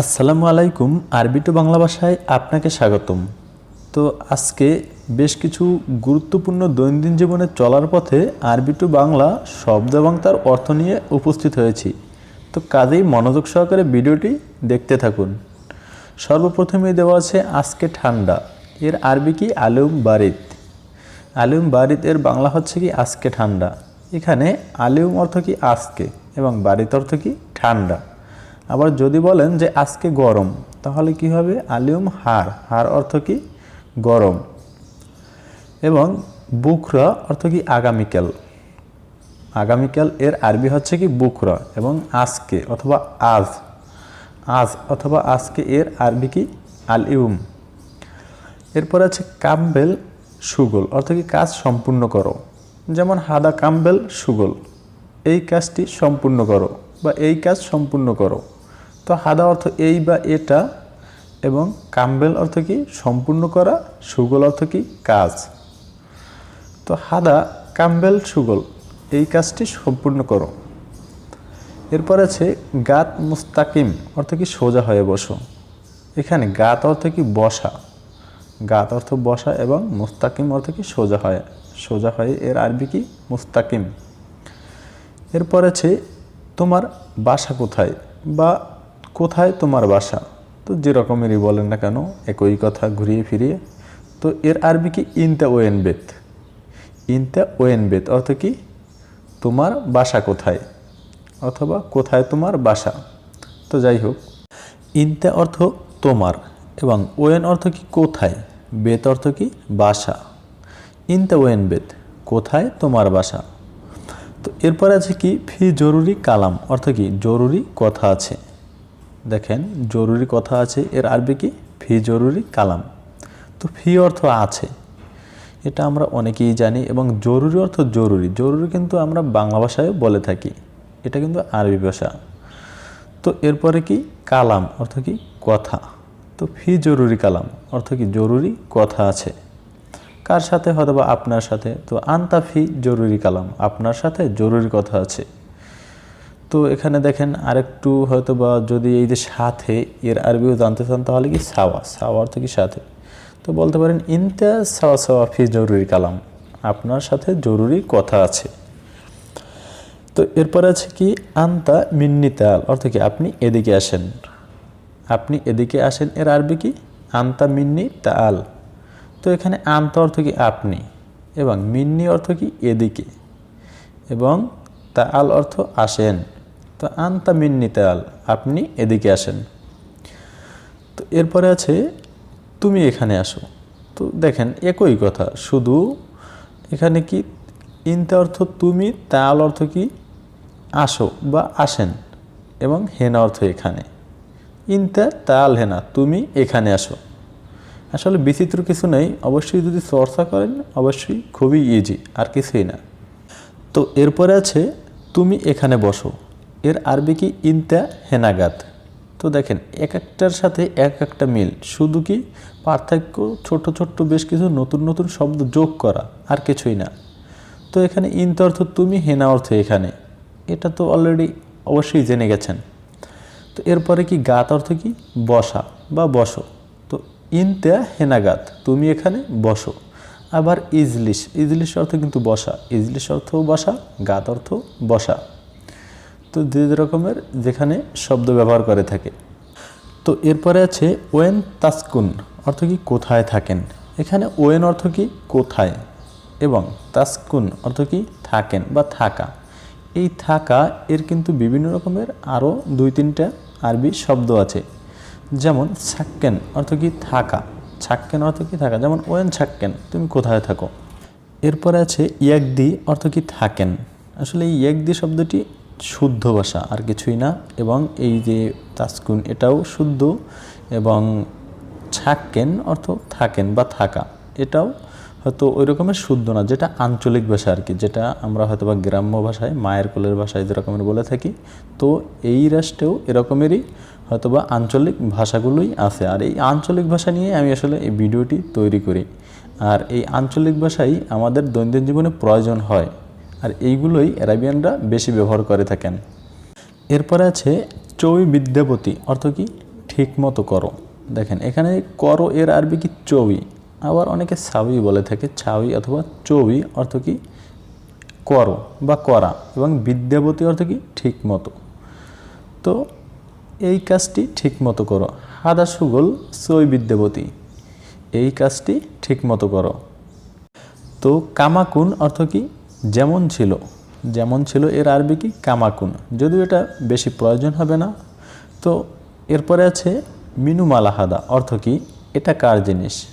আসসালামু আলাইকুম, আরবি টু বাংলা ভাষায় আপনাকে স্বাগতম। তো আজকে বেশ কিছু গুরুত্বপূর্ণ দৈনন্দিন জীবনে চলার পথে আরবি টু বাংলা শব্দ এবং তার অর্থ নিয়ে উপস্থিত হয়েছি। তো কাজেই মনোযোগ সহকারে ভিডিওটি দেখতে থাকুন। সর্বপ্রথমে দেওয়া আছে, আজকে ঠান্ডা। এর আরবি কি? আলুম বারিদ। আলিউম বারিদ এর বাংলা হচ্ছে কি? আজকে ঠান্ডা। এখানে আলিউম অর্থ কি? আজকে এবং বারিদ অর্থ কি? ঠান্ডা। আবার যদি বলেন যে আজকে গরম, তাহলে কি হবে? আলিউম হার। হার অর্থ কি? গরম। এবং বুকরা অর্থ কি? আগামীকাল। আগামীকাল এর আরবি হচ্ছে কি? বুকরা এবং আজকে অথবা আজ। আজ অথবা আজকে এর আরবি কি? আল ইউম এরপর আছে কাম্বেল, সুগল। অর্থাৎ কি? কাজ সম্পূর্ণ করো। যেমন হাদা, কাম্বেল, সুগল। এই কাজটি সম্পূর্ণ করো বা এই কাজ সম্পূর্ণ করো। তো হাদা অর্থ এই বা এটা এবং কাম্বেল অর্থ কি? সম্পূর্ণ করা, সুগল অর্থ কি? কাজ। তো হাদা, কাম্বেল, সুগল, এই কাজটি সম্পূর্ণ করো। এরপর আছে গাত মুস্তাকিম, অর্থ কি সোজা হয়ে বসো। এখানে গাত অর্থ কি বসা। গাত অর্থ বসা এবং মুস্তাকিম অর্থ কি সোজা হয়। সোজা হয় এর আরবি কি? মুস্তাকিম। এরপর আছে তোমার বাসা কোথায়? বা কোথায় তোমার বাসা? তো যেরকমেরই বলেন না কেন, একই কথা ঘুরিয়ে ফিরিয়ে। তো এর আরবি কি ইনতা ওয়েন বেত? ইনতা ওয়েন বেত অর্থ কি? তোমার বাসা কোথায়? অথবা কোথায় তোমার বাসা? তো যাই হোক, ইনতে অর্থ তোমার এবং ওয়েন অর্থ কি কোথায়? বেত অর্থ কি বাসা। ইনতে ওয়েন বেত, কোথায় তোমার বাসা? তো এরপর আছে কি, ফি জরুরি কালাম, অর্থ কি, জরুরি কথা আছে। দেখেন, জরুরি কথা আছে, এর আরবি কি? ফি জরুরি কালাম। তো ফি অর্থ আছে, এটা আমরা অনেকেই জানি, এবং জরুরি অর্থ জরুরি। জরুরি কিন্তু আমরা বাংলা ভাষায় বলে থাকি, এটা কিন্তু আরবি ভাষা। তো এরপরে কি? কালাম, অর্থ কি? কথা। তো ফি জরুরি কালাম, অর্থ কি? জরুরি কথা আছে। কার সাথে? হয়তো বা আপনার সাথে। তো আন্তা ফি জরুরি কালাম, আপনার সাথে জরুরি কথা আছে। তো এখানে দেখেন আরেকটু হয়তো বা যদি এই যে সাথে, এর আরবিও জানতে চান, তাহলে কি সাওয়া? সাওয়া অর্থ কি সাথে? তো বলতে পারেন, ইনতা সাওয়া সাওয়া ফি জরুরি কালাম। আপনার সাথে জরুরি কথা আছে। তো এরপর আছে কি, আন্তা মিন্নি তাল, অর্থ কি আপনি এদিকে আসেন। আপনি এদিকে আসেন, এর আরবি কি? আন্তা মিন্নি তাল। তো এখানে আন্তা অর্থ কি আপনি, এবং মিন্নি অর্থ কি এদিকে, এবং তাল অর্থ আসেন। তো আন্তা মিন্নি তাল, আপনি এদিকে আসেন। তো এরপরে আছে, তুমি এখানে আসো। তো দেখেন, একই কথা, শুধু এখানে কি ইনতা অর্থ তুমি, তাল অর্থ কি আসো বা আসেন, এবং হেনা অর্থ এখানে। ইনতা তাল হেনা, তুমি এখানে আসো। আসলে বিচিত্র কিছু নেই, অবশ্যই যদি চর্চা করেন, অবশ্যই খুবই ইজি আর কিছুই না। তো এরপরে আছে, তুমি এখানে বসো। এর আরবি কি ইনতা হেনাগাত? তো দেখেন, এক একটার সাথে এক একটা মিল। শুধু কি পার্থক্য? ছোট ছোট্ট বেশ কিছু নতুন নতুন শব্দ যোগ করা, আর কিছুই না। তো এখানে ইনতা অর্থ তুমি, হেনা অর্থ এখানে। এটা তো অলরেডি অবশ্যই জেনে গেছেন। তো এরপরে কি গাত অর্থ কি? বসা বা বসো। তো ইনতা হেনাগাত, তুমি এখানে বসো। আবার ইজলিশ ইজলিশ অর্থ কিন্তু বসা। ইজলিশ অর্থ বসা, গাত অর্থ বসা। তো দুই রকমের যেখানে শব্দ ব্যবহার করে থাকে। তো এরপরে আছে ওয়েন তাসকুন, অর্থ কি কোথায় থাকেন? এখানে ওয়েন অর্থ কি কোথায়? এবং তাসকুন অর্থ কি থাকেন বা থাকা। এই থাকা, এর কিন্তু বিভিন্ন রকমের আরও দুই তিনটা আরবি শব্দ আছে। যেমন ছাক্কেন অর্থ কি থাকা। ছাক্কেন অর্থ কি থাকা। যেমন ওয়েন ছাক্কেন, তুমি কোথায় থাকো। এরপরে আছে ইয়াকদি অর্থ কি থাকেন। আসলে এই ইয়াকদি শব্দটি শুদ্ধ ভাষা, আর কিছুই না। এবং এই যে তাসকুন, এটাও শুদ্ধ এবং ছাক্কেন অর্থ থাকেন বা থাকা। এটাও হয়তো ওই রকমের শুদ্ধ না, যেটা আঞ্চলিক ভাষা আর কি, যেটা আমরা হয়তো বা গ্রাম্য ভাষায়, মায়ের কোলের ভাষায় যে রকমের বলে থাকি। তো এই রাষ্ট্রেও এরকমেরই হয়তোবা আঞ্চলিক ভাষাগুলোই আছে। আর এই আঞ্চলিক ভাষা নিয়ে আমি আসলে এই ভিডিওটি তৈরি করি। আর এই আঞ্চলিক ভাষাই আমাদের দৈনন্দিন জীবনে প্রয়োজন হয়। আর এইগুলোই অ্যারাবিয়ানরা বেশি ব্যবহার করে থাকেন। এরপরে আছে চৈ বিদ্যাপতি, অর্থ কি? ঠিক মতো করো। দেখেন, এখানে করো এর আরবি কি চৌই? আবার অনেকে ছাউই বলে থাকে, ছাউই অথবা চবি অর্থ কি? করো বা করা এবং বিদ্যাপতি অর্থ কি? ঠিক মতো তো এই কাজটি ঠিক মতো করো। হাদা সুগল সই বিদ্যাপতি, এই কাজটি ঠিক মতো করো। তো কামাকুন অর্থ কি? যেমন ছিল যেমন ছিল এর আরবি কি? কামাকুন। যদিও এটা বেশি প্রয়োজন হবে না। তো এরপরে আছে মিনুমালা হাদা অর্থ কি? এটা কার জিনিস?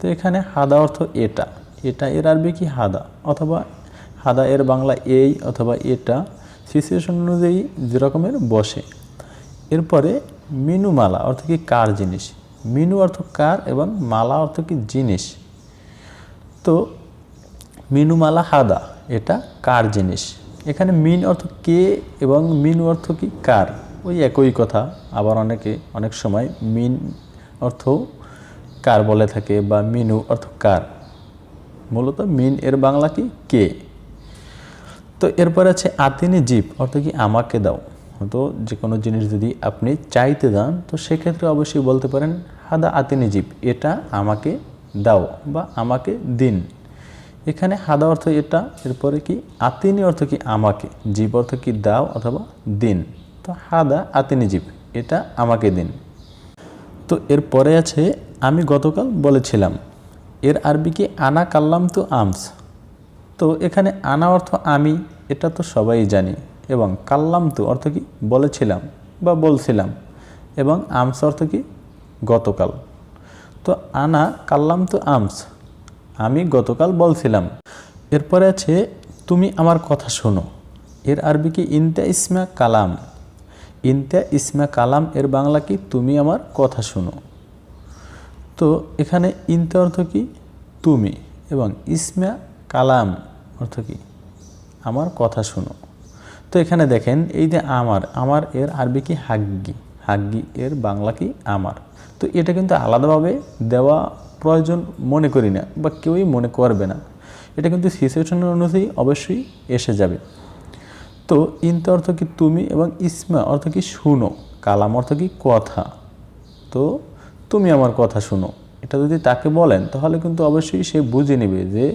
তো এখানে হাদা অর্থ এটা। এটা এর আরবি কি? হাদা। অথবা হাদা এর বাংলা এই অথবা এটা সিচুয়েশন অনুযায়ী যেরকমের বসে। এরপরে মিনু মালা অর্থ কি? কার জিনিস? মিনু অর্থ কার এবং মালা অর্থ কি? জিনিস। তো মিনুমালা হাদা এটা কার জিনিস? এখানে মিন অর্থ কে এবং মিন অর্থ কি কার? ওই একই কথা। আবার অনেকে, অনেক সময় মিন অর্থ কার বলে থাকে বা মিনু অর্থ কার। মূলত মিন এর বাংলা কি? কে। তো এরপর আছে আতিনি জীব, অর্থ কি আমাকে দাও। তো যে কোনো জিনিস যদি আপনি চাইতে দেন তো সেক্ষেত্রে অবশ্যই বলতে পারেন, হাদা আতিনি জীব, এটা আমাকে দাও বা আমাকে দিন। এখানে হাদা অর্থ এটা, এরপরে কি, আতিনি অর্থ কি আমাকে, জীব অর্থ কি দাও অথবা দিন। তো হাদা আতিনি জীব, এটা আমাকে দিন। তো এরপরে আছে, আমি গতকাল বলেছিলাম, এর আরবি কি আনা কাল্লাম তো আমস? তো এখানে আনা অর্থ আমি, এটা তো সবাই জানি, এবং কাল্লাম তো অর্থ কি বলেছিলাম বা বলছিলাম, এবং আমস অর্থ কি গতকাল। তো আনা কাল্লাম তো আমস আমি গতকাল বলছিলাম, এরপরে আছে, তুমি আমার কথা শোনো। এর আরবি কি, ইনতা ইসমা কালাম। ইনতা ইসমা কালাম, এর বাংলা কি, তুমি আমার কথা শোনো। তো এখানে ইনতে অর্থ কি, তুমি। এবং ইসমা কালাম অর্থ কি, আমার কথা শোনো। তো এখানে দেখেন, এই যে আমার আমার এর আরবি কি, হাগ্গি। হাগ্গি এর বাংলা কি, আমার। তো এটা কিন্তু আলাদাভাবে দেওয়া প্রয়োজন মনে করি না বা কেউই মনে করবে না। এটা কিন্তু সিচুয়েশনের অনুযায়ী অবশ্যই এসে যাবে। তো ইনতে অর্থ কি তুমি এবং ইসমা অর্থ কি শুনো, কালাম অর্থ কি কথা। তো তুমি আমার কথা শুনো। এটা যদি তাকে বলেন তাহলে কিন্তু অবশ্যই সে বুঝে নেবে যে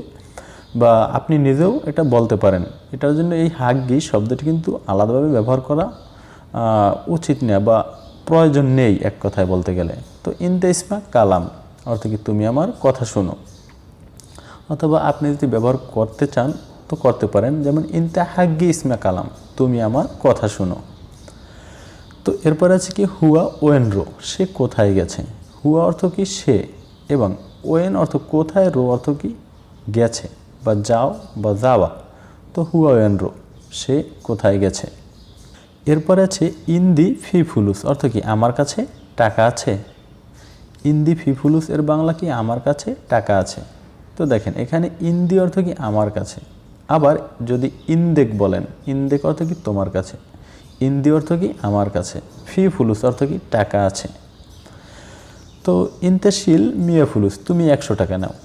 বা আপনি নিজেও এটা বলতে পারেন। এটার জন্য এই হাগ্গি শব্দটি কিন্তু আলাদাভাবে ব্যবহার করা উচিত না বা প্রয়োজন নেই এক কথায় বলতে গেলে। তো ইনতে ইসমা, কালাম। অর্থ কি তুমি আমার কথা শোনো। অথবা আপনি যদি ব্যবহার করতে চান, তো করতে পারেন। যেমন ইনতা হাগ্গি ইসমা কালাম তুমি আমার কথা শোনো তো এরপর আছে কি, হুয়া ওয়েন রো সে কোথায় গেছে হুয়া অর্থ কি, সে এবং ওয়েন অর্থ, কোথায় রো অর্থ কি, গেছে বা যাও বা যাওয়া তো হুয়া ওয়েন রো সে কোথায় গেছে এরপর আছে, ইন্দি ফি ফুলুস অর্থ কি, আমার কাছে টাকা আছে ইন্দি ফি ফুলুস এর বাংলা কি আমার কাছে? টাকা আছে। তো দেখেন, এখানে ইন্দি অর্থ কি আমার কাছে? আবার যদি ইন্দেক বলেন, ইন্দেক অর্থ কি তোমার কাছে? ইন্দি অর্থ কি আমার কাছে? ফি ফুলুস অর্থ কি টাকা আছে। তো ইন্তেশিল মিয়া ফুলুস তুমি একশো টাকা নাও।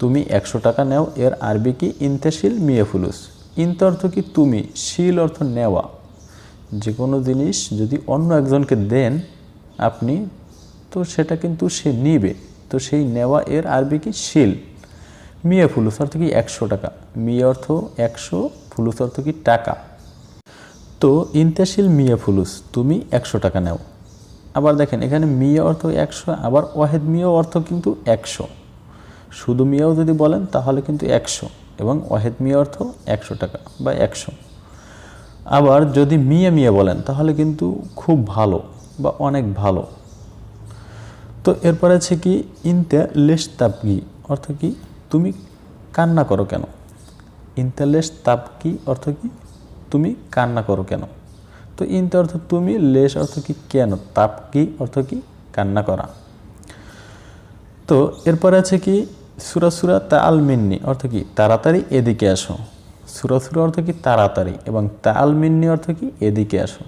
তুমি একশো টাকা নাও, এর আরবি কি? ইন্তেশিল মিয়া ফুলুস ইন্ত অর্থ কি তুমি, শিল অর্থ নেওয়া। যে কোনো জিনিস যদি অন্য একজনকে দেন, আপনি সেটা কিন্তু সে নিবে। তো সেই নেওয়া এর আরবি কি? শিল। মিয়া ফুলুস অর্থ কি? একশো টাকা। মিয়া অর্থ একশো, ফুলুস অর্থ কি? টাকা। তো ইন্তেশিল মিয়া ফুলুস, তুমি একশো টাকা নেও। আবার দেখেন, এখানে মিয়া অর্থ একশো, আবার ওয়াহেদ মিয়া অর্থ কিন্তু একশো। শুধু মিয়াও যদি বলেন, তাহলে কিন্তু একশো এবং ওয়াহেদ মিয়া অর্থ একশো টাকা বা একশো। আবার যদি মিয়া মিয়া বলেন, তাহলে কিন্তু খুব ভালো বা অনেক ভালো। তো এরপর আছে কি, ইনতে লেশ তাপকি অর্থ কি, তুমি কান্না করো কেন? ইনতে লেশ তাপকি অর্থ কি, তুমি কান্না করো কেন? তো ইনতে অর্থ তুমি লেশ অর্থ কি, কেন? তাপকি অর্থ কি, কান্না করা তো এরপর আছে কি, সুরা সুরা তাল মিন্নি অর্থ কি, তাড়াতাড়ি এদিকে আসো সুরা সুরা অর্থ কি, তাড়াতাড়ি এবং তাল মিন্নি অর্থ কি, এদিকে আসো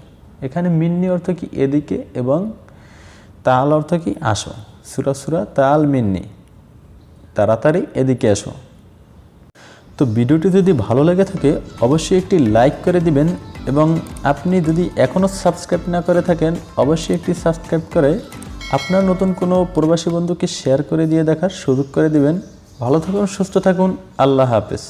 এখানে মিন্নি অর্থ কি, এদিকে এবং তাল অর্থ কি? আসো। সুরা সুরা তাল মিন্নি। তাড়াতাড়ি এদিকে আসো তো ভিডিওটি যদি ভালো লেগে থাকে, অবশ্যই একটি লাইক করে দিবেন এবং আপনি যদি এখনও সাবস্ক্রাইব না করে থাকেন, অবশ্যই একটি সাবস্ক্রাইব করে আপনার নতুন কোনো প্রবাসী বন্ধুকে শেয়ার করে দিয়ে দেখার সুযোগ করে দিবেন। ভালো থাকুন, সুস্থ থাকুন। আল্লাহ হাফেজ।